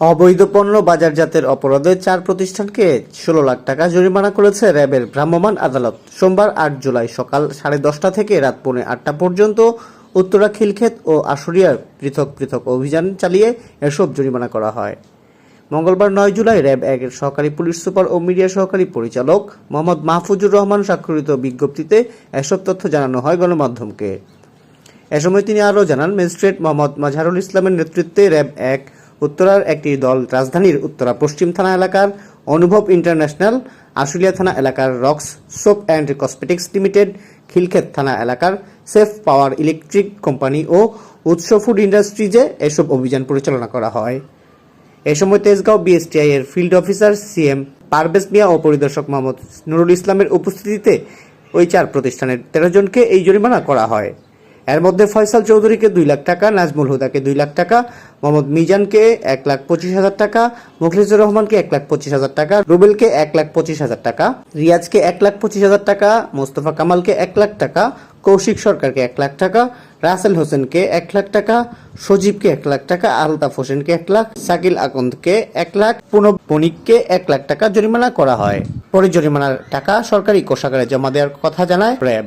অবৈধ পণ্য বাজারজাতের অপরাধে চার প্রতিষ্ঠানকে ষোলো লাখ টাকা জরিমানা করেছে র্যাবের ভ্রাম্যমাণ আদালত। সোমবার আট জুলাই সকাল সাড়ে দশটা থেকে রাত পৌনে আটটা পর্যন্ত উত্তরা খিলক্ষেত ও আশুরিয়ার পৃথক পৃথক অভিযান চালিয়ে এসব জরিমানা করা হয়। মঙ্গলবার নয় জুলাই র্যাব একের সহকারী পুলিশ সুপার ও মিডিয়া সহকারী পরিচালক মোহাম্মদ মাহফুজুর রহমান স্বাক্ষরিত বিজ্ঞপ্তিতে এসব তথ্য জানানো হয় গণমাধ্যমকে। এ সময় তিনি আরও জানান, ম্যাজিস্ট্রেট মোহাম্মদ মাজহারুল ইসলামের নেতৃত্বে র্যাব এক উত্তরার একটি দল রাজধানীর উত্তরা পশ্চিম থানা এলাকার অনুভব ইন্টারন্যাশনাল, আশুলিয়া থানা এলাকার Rocks soap and cosmetics limited, Khilkhet থানা এলাকার সেফ পাওয়ার ইলেকট্রিক কোম্পানি ও উৎস ফুড ইন্ডাস্ট্রিজে এসব অভিযান পরিচালনা করা হয়। এ সময় তেজগাঁও বিএসটিআই এর field officer CM Parvez Mia ও পরিদর্শক মোহাম্মদ নুরুল ইসলামের উপস্থিতিতে ওই চার প্রতিষ্ঠানের তেরো জনকে এই জরিমানা করা হয়। এর মধ্যে ফয়সাল চৌধুরীকে দুই লাখ টাকা, নাজমুল হুদাকে দুই লাখ টাকা, মোহাম্মদ মিজানকে এক লাখ পঁচিশ হাজার টাকা, মুখলিসুর রহমানকে এক লাখ পঁচিশ হাজার টাকা, রুবেলকে এক লাখ পঁচিশ হাজার টাকা, রিয়াজকে এক লাখ পঁচিশ হাজার টাকা, মোস্তফা কামালকে এক লাখ টাকা, কৌশিক সরকারকে এক লাখ টাকা, রাসেল হোসেনকে এক লাখ টাকা, সজীবকে এক লাখ টাকা, আলতাফ হোসেনকে এক লাখ, সাকিল আকন্দকে এক লাখ, পুনব বণিককে এক লাখ টাকা জরিমানা করা হয়। পরে জরিমানার টাকা সরকারি কোষাগারে জমা দেওয়ার কথা জানায় র্যাব।